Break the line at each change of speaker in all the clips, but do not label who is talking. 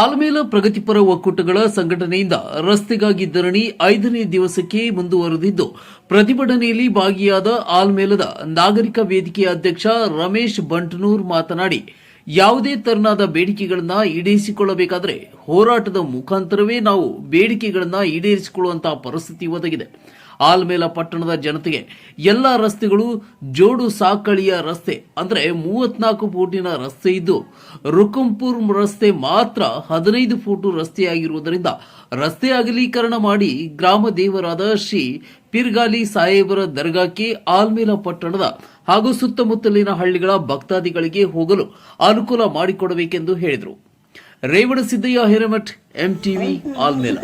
ಆಲ್ಮೇಲ ಪ್ರಗತಿಪರ ಒಕ್ಕೂಟಗಳ ಸಂಘಟನೆಯಿಂದ ರಸ್ತೆಗಾಗಿ ಧರಣಿ ಐದನೇ ದಿವಸಕ್ಕೆ ಮುಂದುವರೆದಿದ್ದು, ಪ್ರತಿಭಟನೆಯಲ್ಲಿ ಭಾಗಿಯಾದ ಆಲ್ಮೇಲದ ನಾಗರಿಕ ವೇದಿಕೆ ಅಧ್ಯಕ್ಷ ರಮೇಶ್ ಬಂಟನೂರ್ ಮಾತನಾಡಿ, ಯಾವುದೇ ತೆರನಾದ ಬೇಡಿಕೆಗಳನ್ನು ಈಡೇರಿಸಿಕೊಳ್ಳಬೇಕಾದರೆ ಹೋರಾಟದ ಮುಖಾಂತರವೇ ನಾವು ಬೇಡಿಕೆಗಳನ್ನು ಈಡೇರಿಸಿಕೊಳ್ಳುವಂತಹ ಪರಿಸ್ಥಿತಿ ಒದಗಿದೆ. ಆಲ್ಮೇಲ ಪಟ್ಟಣದ ಜನತೆಗೆ ಎಲ್ಲ ರಸ್ತೆಗಳು ಜೋಡು ಸಾಕಳಿಯ ರಸ್ತೆ, ಅಂದರೆ ಮೂವತ್ನಾಲ್ಕು ಫೂಟಿನ ರಸ್ತೆ ಇದ್ದು, ರುಕುಂಪುರ್ ರಸ್ತೆ ಮಾತ್ರ ಹದಿನೈದು ಫೂಟು ರಸ್ತೆಯಾಗಿರುವುದರಿಂದ ರಸ್ತೆ ಅಗಲೀಕರಣ ಮಾಡಿ ಗ್ರಾಮ ದೇವರಾದ ಶ್ರೀ ಪಿರ್ಗಾಲಿ ಸಾಹೇಬರ ದರ್ಗಾಕ್ಕೆ ಆಲ್ಮೇಲ ಪಟ್ಟಣದ ಹಾಗೂ ಸುತ್ತಮುತ್ತಲಿನ ಹಳ್ಳಿಗಳ ಭಕ್ತಾದಿಗಳಿಗೆ ಹೋಗಲು ಅನುಕೂಲ ಮಾಡಿಕೊಡಬೇಕೆಂದು ಹೇಳಿದರು. ರೇವಣಸಿದ್ದಯ್ಯ ಹಿರೇಮಠ್ ಎಂಟಿವಿ ಆಲ್ಮೇಲ.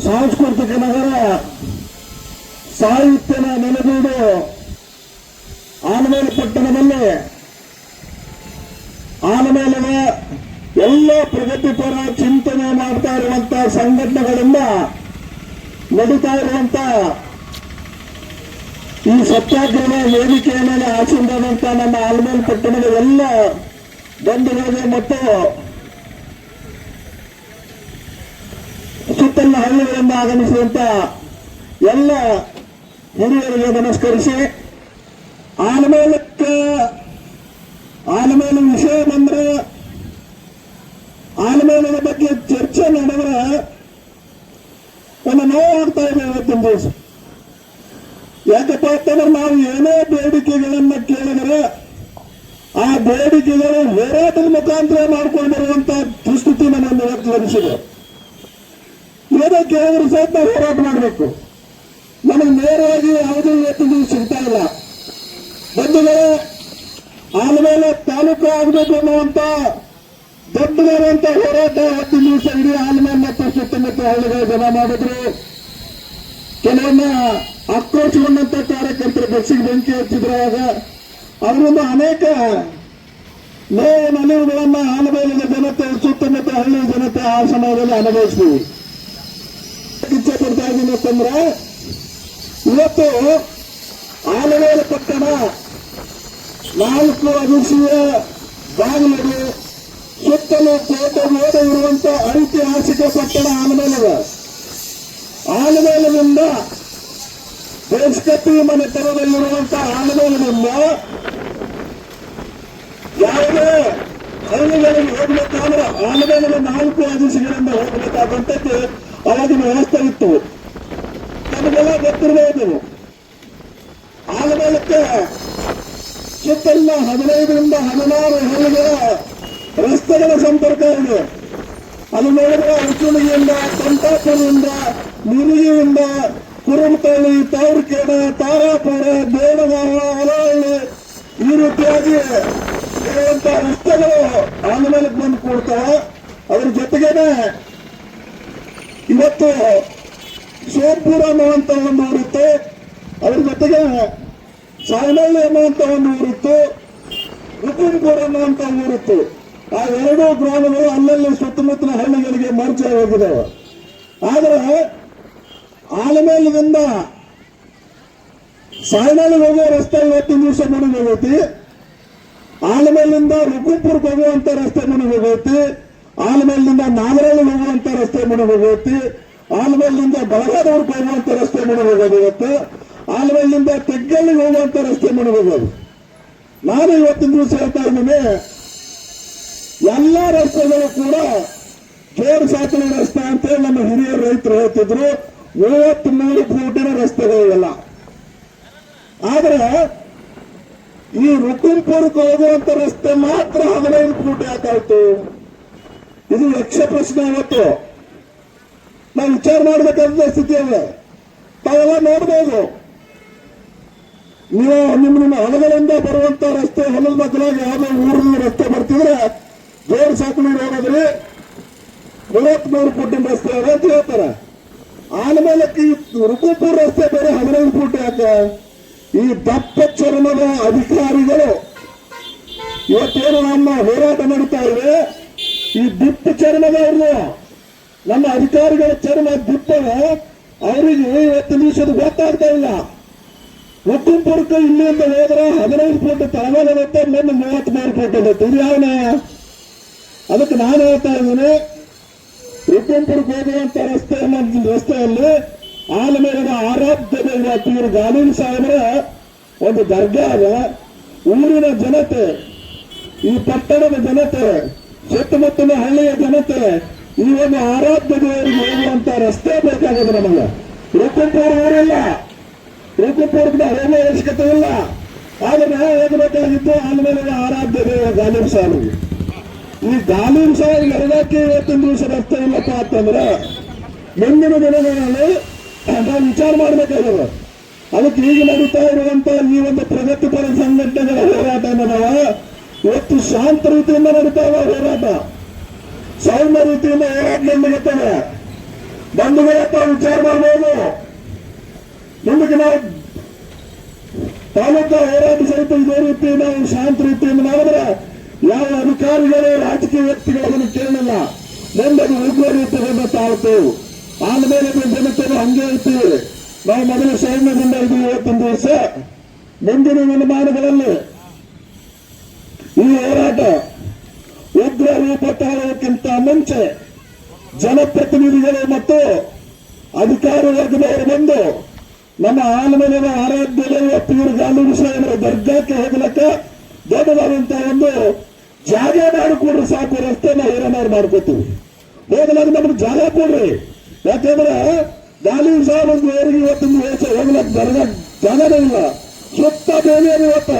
ಸಾಂಸ್ಕೃತಿಕ ನಗರ ಸಾಹಿತ್ಯನ ನೆಲೆಗೂಡು ಆನಮೇಲೆ ಪಟ್ಟಣದಲ್ಲಿ ಆನಮೇಲಿನ ಎಲ್ಲ ಪ್ರಗತಿಪರ ಚಿಂತನೆ ಮಾಡ್ತಾ ಇರುವಂತಹ ಸಂಘಟನೆಗಳಿಂದ ನಡೀತಾ ಇರುವಂತ ಈ ಸತ್ಯಾಗ್ರಹ ವೇದಿಕೆಯ ಮೇಲೆ ಆಚರಿಸಿದಂತ ನಮ್ಮ ಆಲ್ಮೇಲ್ ಪಟ್ಟಣದ ಎಲ್ಲ ಬಂಧುಗಳಿಗೆ ಮತ್ತು ಸುತ್ತಲಿನ ಹಳ್ಳಿಗಳಿಂದ ಆಗಮಿಸಿದಂತ ಎಲ್ಲ ಹಿರಿಯರಿಗೆ ನಮಸ್ಕರಿಸಿ, ಆಲಮೇಲಕ್ಕೆ ಆಲಮೇಲ ವಿಷಯ ಬಂದ್ರೆ ಆಲಮೇಲದ ಬಗ್ಗೆ ಚರ್ಚೆ ನಡೆದ್ರೆ ಒಂದು ನೋವು ಆಗ್ತಾ ಇದೆ ಇವತ್ತಿನ ದಿವಸ. ಯಾಕಪ್ಪ ಅಂತಂದ್ರೆ ನಾವು ಏನೇ ಬೇಡಿಕೆಗಳನ್ನ ಕೇಳಿದ್ರೆ ಆ ಬೇಡಿಕೆಗಳು ಹೋರಾಟದ ಮುಖಾಂತರ ಮಾಡ್ಕೊಂಡು ಬರುವಂತ ದುಸ್ಥಿತಿ ನಮ್ಮನ್ನು ಇವತ್ತು ಲಭಿಸಿದೆ ಏನೋ ಕೇಳಿದ್ರು ಸಹಿತ ಹೋರಾಟ ಮಾಡಬೇಕು. ನಮಗೆ ನೇರವಾಗಿ ಯಾವುದೇ ವೇತನ ಸಿಗ್ತಾ ಇಲ್ಲ. ಬಂಧುಗಳೇ, ಆಮೇಲೆ ತಾಲೂಕು ಆಗಬೇಕು ಅನ್ನುವಂತ ದೊಡ್ಡದಾದಂತ ಹೋರಾಟ ಹತ್ತು ದಿವಸ ಇಡೀ ಆಲ್ಮೇಲೆ ಮತ್ತು ಸುತ್ತಮುತ್ತ ಹಳ್ಳಿಗಳ ಜನ ಮಾಡಿದ್ರು. ಕೆಲವೊಮ್ಮೆ ಆಕ್ರೋಶಗೊಂಡಂತ ಕಾರ್ಯಕರ್ತರು ಬಸ್ಸಿಗೆ ಬೆಂಕಿ ಹಚ್ಚಿದ್ರು ಆಗ. ಅವರಿಂದ ಅನೇಕ ನೋವು ನಲಿವುಗಳನ್ನ ಆಲಮೇಲಿನ ಜನತೆ, ಸುತ್ತಮುತ್ತ ಹಳ್ಳಿ ಜನತೆ ಆ ಸಮಯದಲ್ಲಿ ಅನುಭವಿಸ್ತೀವಿ ಅಂತಂದ್ರೆ ಇವತ್ತು ಆಲವೇಲ ಪಟ್ಟಣ ನಾಲ್ಕು ಅಭಿಷಿಯ ಬಾಗಿಲುಗಳು ಸುತ್ತಲೂ ಕೋಟೆ ಮೇಲೆ ಇರುವಂತ ಐತಿಹಾಸಿಕ ಪಟ್ಟಣ ಆಲಮೇಲದ ಆಲಮೇಲದಿಂದ ದೇಶಕಟ್ಟಿ ಮನೆ ತರದಲ್ಲಿರುವಂತ ಆಲಮೇಲದಿಂದ ಯಾವುದೇ ಹಳ್ಳಿಗಳಿಗೆ ಹೋಗ್ಬೇಕಾದ್ರೆ ಆಲಮೇಲದ ನಾಲ್ಕು ಅಧಿಸಿಗಳಿಂದ ಹೋಗ್ಬೇಕಾದಂತದ್ದು ಅವಾಗಿನ ವ್ಯವಸ್ಥೆ ಇತ್ತು. ಹದಿನೈದರಿಂದ ಹದಿನಾರು ಹಳ್ಳಿಗಳ ರಸ್ತೆಗಳ ಸಂಪರ್ಕ ಇದೆ. ಅದು ನೋಡಿದ್ರೆ ಅರ್ಚುಣಿಯಿಂದ ಕಂಠಾಪುರದಿಂದ ಮುರುಗಿಯಿಂದ ಕುರುಮತಳ್ಳಿ ತಾವರ್ಕೇಡ ತಾರಾಪುರ ಬೇಡಗಾವ ಹೊಲಹಳ್ಳಿ ಈ ರೀತಿಯಾಗಿ ಇರುವಂತ ರಸ್ತೆಗಳು ಆಲಮೇಲಕ್ಕೆ ಬಂದು ಕೊಡ್ತಾ ಅದ್ರ ಜೊತೆಗೇನೆ ಇವತ್ತು ಸೋಂಪುರ ಅನ್ನುವಂತ ಒಂದು ಊರಿತ್ತು ಅದ್ರ ಜೊತೆಗೆ ಸಾಯಿನಳ್ಳಿ ಅನ್ನುವಂತ ಒಂದು ಊರಿತ್ತು ಹುಕುಂಪುರ ಅನ್ನುವಂತ ಊರಿತ್ತು ಆ ಎರಡೂ ಗ್ರಾಮಗಳು ಅಲ್ಲಲ್ಲಿ ಸುತ್ತಮುತ್ತಲ ಹಳ್ಳಿಗಳಿಗೆ ಮೋರ್ಚೆ ಹೋಗಿದ್ದಾವೆ ಆದರೆ ಆಲಮೇಲದಿಂದ ಸಾಯನಹಳ್ಳಿಗೆ ಹೋಗುವ ರಸ್ತೆ ಇವತ್ತಿನ ದಿವಸ ಹೋಗೈತಿ ಆಲಮೇಲಿಂದ ರುಕುಂಪುರ್ಗೆ ಹೋಗುವಂತ ರಸ್ತೆ ಮುನಿಗೆ ಹೋಗೈತಿ ಆಲಮೇಲಿನಿಂದ ನಾಗರಳ್ಳಿ ಹೋಗುವಂತ ರಸ್ತೆ ಮುನಿಗೆ ಹೋಗೈತಿ ಆಲಮೇಲಿನಿಂದ ಬಳಗಾದವ್ರಿಗೆ ಹೋಗುವಂತ ರಸ್ತೆ ಮುನಿಗೆ ಹೋಗೋದು ಇವತ್ತು ಆಲಮೇಲಿನಿಂದ ತೆಗ್ಗಲ್ಲಿ ಹೋಗುವಂತ ರಸ್ತೆ ಮುನಿಗೆ ಹೋಗೋದು. ನಾನು ಇವತ್ತಿನ ದಿವಸ ಇದ್ದೀನಿ, ಎಲ್ಲ ರಸ್ತೆಗಳು ಕೂಡ ಜೋರು ಸಾಕಣೆ ರಸ್ತೆ ಅಂತ ನಮ್ಮ ಹಿರಿಯ ರೈತರು ಹೇಳ್ತಿದ್ರು. ಮೂವತ್ತ್ ಮೂರು ಫೂಟಿನ ರಸ್ತೆಗಳಿವೆಲ್ಲ ಆದ್ರೆ ಈ ರುಕುಂಪುರಕ್ಕೆ ಹೋಗುವಂತ ರಸ್ತೆ ಮಾತ್ರ ಹದಿನೈದು ಫೂಟ್ ಯಾಕಾಯ್ತು ಇದು ಯಕ್ಷ ಪ್ರಶ್ನೆ ಇವತ್ತು ನಾವು ವಿಚಾರ ಮಾಡಬೇಕಾದ ಸ್ಥಿತಿ ಅದ ತಾವೆಲ್ಲ ನೋಡ್ಬೋದು. ನೀವು ನಿಮ್ಮ ನಿಮ್ಮ ಹೊಲಗಳಿಂದ ಬರುವಂತ ರಸ್ತೆ ಹೊಲದ ಮಕ್ಕಳಾಗಿ ಯಾವುದೋ ಊರಿನ ರಸ್ತೆ ಬರ್ತಿದ್ರೆ ಜೋರು ಸಾಕಣೆ ಹೋಗೋದ್ರಿ. ಮೂವತ್ಮೂರು ಫುಟ್ಟಿನ ರಸ್ತೆ ಅಂತ ಹೇಳ್ತಾರೆ. ಆಮೇಲೆ ಈ ರುಕುಪುರ ರಸ್ತೆ ಬೇರೆ ಹದಿನೈದು ಫುಟ್ ಯಾಕೆ? ಈ ದಪ್ಪ ಚರ್ಮದ ಅಧಿಕಾರಿಗಳು ಇವತ್ತೇನು ನಮ್ಮ ಹೋರಾಟ ನಡೀತಾ ಇದೆ? ಈ ದಿಪ್ಪ ಚರ್ಮದವ್ರು ನಮ್ಮ ಅಧಿಕಾರಿಗಳ ಚರ್ಮ ದಿಪ್ಪನ ಅವರಿಗೆ ಇವತ್ತು ನಿಮಿಷದ ಗೊತ್ತಾಗ್ತಾ ಇಲ್ಲ. ಹುಕ್ಕುಂಪುರಕ್ಕೆ ಇಲ್ಲಿಂದ ಹೋದ್ರೆ ಹದಿನೈದು ಫುಟ್ ಮತ್ತೆ ಮುಂದೆ ಮೂವತ್ತ್ ಮೂರು ಫೀಟ್ ಇರುತ್ತೆ ಇದು ಯಾವ ನ್ಯಾಯ? ಅದಕ್ಕೆ ನಾನು ಹೇಳ್ತಾ ಇದ್ದೀನಿ ರುಕುಂಪುರಕ್ಕೆ ಹೋಗುವಂತ ರಸ್ತೆ ರಸ್ತೆಯಲ್ಲಿ ಆಲಮೇಲಿನ ಆರಾಧ್ಯ ದೈವ ಗಾಲಿನ ಗಾಲಿನ್ ಸಾಹೇಬರ, ಒಂದು ದರ್ಗಾ ಅದ. ಊರಿನ ಜನತೆ, ಈ ಪಟ್ಟಣದ ಜನತೆ, ಸುತ್ತಮುತ್ತಲಿನ ಹಳ್ಳಿಯ ಜನತೆ, ಈ ಒಂದು ಆರಾಧ್ಯ ದೇವರಿಗೆ ಹೋಗುವಂತ ರಸ್ತೆ ಬೇಕಾಗಿದೆ ನಮಗೆ. ರುಕುಂಪುರ ಊರಿಲ್ಲ ರುಕುಂಪುರಕ್ಕೆ ಹೋಗುವ ಅವಶ್ಯಕತೆ ಇಲ್ಲ ಆದರೆ ಹೋಗಬೇಕಾಗಿತ್ತು ಆಲಮೇಲಿನ ಆರಾಧ್ಯ ದೇವ ಗಾಲಿನ್ ಸಾಲು. ಈ ಗಾಲೀನ್ ಸಾಹೇಬ್ ಎರಡಕ್ಕೆ ಇವತ್ತಿನ ದಿವಸ ರಸ್ತೆ ಇಲ್ಲಪ್ಪ ಅಂತಂದ್ರೆ ಮುಂದಿನ ದಿನಗಳಲ್ಲಿ ನಾವು ವಿಚಾರ ಮಾಡಬೇಕಾಗ್ಯದ ಅದಕ್ಕೆ ಈಗ ನಡೀತಾ ಇರುವಂತ ಈ ಒಂದು ಪ್ರಗತಿಪರ ಸಂಘಟನೆಗಳ ಹೋರಾಟ ನಾವು ಇವತ್ತು ಶಾಂತ ರೀತಿಯಿಂದ ನಡೀತಾ ಇರುವ ಹೋರಾಟ. ಸೌಮ್ಯ ರೀತಿಯಿಂದ ಹೋರಾಟ ನಡೀತದೆ ಬಂಧುಗಳ ವಿಚಾರ ಮಾಡಬಹುದು ನಾವು ತಾಲೂಕಾ ಹೋರಾಟ ಸಹಿತ ಇದೇ ರೀತಿ ನಾವು ಶಾಂತ ರೀತಿಯಿಂದ ಮಾಡಿದ್ರೆ ಯಾವ ಅಧಿಕಾರಿಗಳು, ರಾಜಕೀಯ ವ್ಯಕ್ತಿಗಳು ಅದನ್ನು ಕೇಳಲಿಲ್ಲ. ಮುಂದೆ ಅದು ಉಗ್ರ ರೀತಿಯಿಂದ ತಾಳ್ತೇವೆ. ಆದ್ಮೇಲೆ ಜನತೆಯನ್ನು ಹಂಗೆ ಇರ್ತೀವಿ ನಾವು ಮೊದಲು ಸೈನ್ಯದಿಂದ ಇದ್ದೀವಿ ಇವತ್ತಿನ ದಿವಸ, ಮುಂದಿನ ದಿನಮಾನಗಳಲ್ಲಿ ಈ ಹೋರಾಟ ಉಗ್ರ ರೂಪ ತಾಳುವುದಕ್ಕಿಂತ ಮುಂಚೆ ಜನಪ್ರತಿನಿಧಿಗಳು ಮತ್ತು ಅಧಿಕಾರಿ ವರ್ಗದವರು ಬಂದು ನಮ್ಮ ಆಲಮನೆಯ ಆರಾಧ್ಯ ದೈವ ಪೀರ್ ಗಾಲೂರು ದರ್ಗಾಕ್ಕೆ ಹೋಗ್ಲಕ್ಕ ದೊಡ್ಡದಾದಂತಹ ಒಂದು ಜಾಗ ಮಾಡಿಕೊಡ್ರಿ ಸಾಕು, ರಸ್ತೆನ ಹೀರಮಾರು ಮಾಡ್ಕೋತೀವಿ. ಹೋಗ್ಲಾಕ ನಮ್ಗೆ ಜಾಗ ಕೊಡ್ರಿ. ಯಾಕಂದ್ರೆ ಗಾಲಿ ಸಾಹೇಬ್ ಒಂದು ಊರಿಗೆ ಇವತ್ತು ಹೋಗ್ಲಕ್ಕ ದರ್ಗಾ ಜಾಗನೇ ಇಲ್ಲ. ಸುತ್ತ ಬೇರೆ ಇವತ್ತ.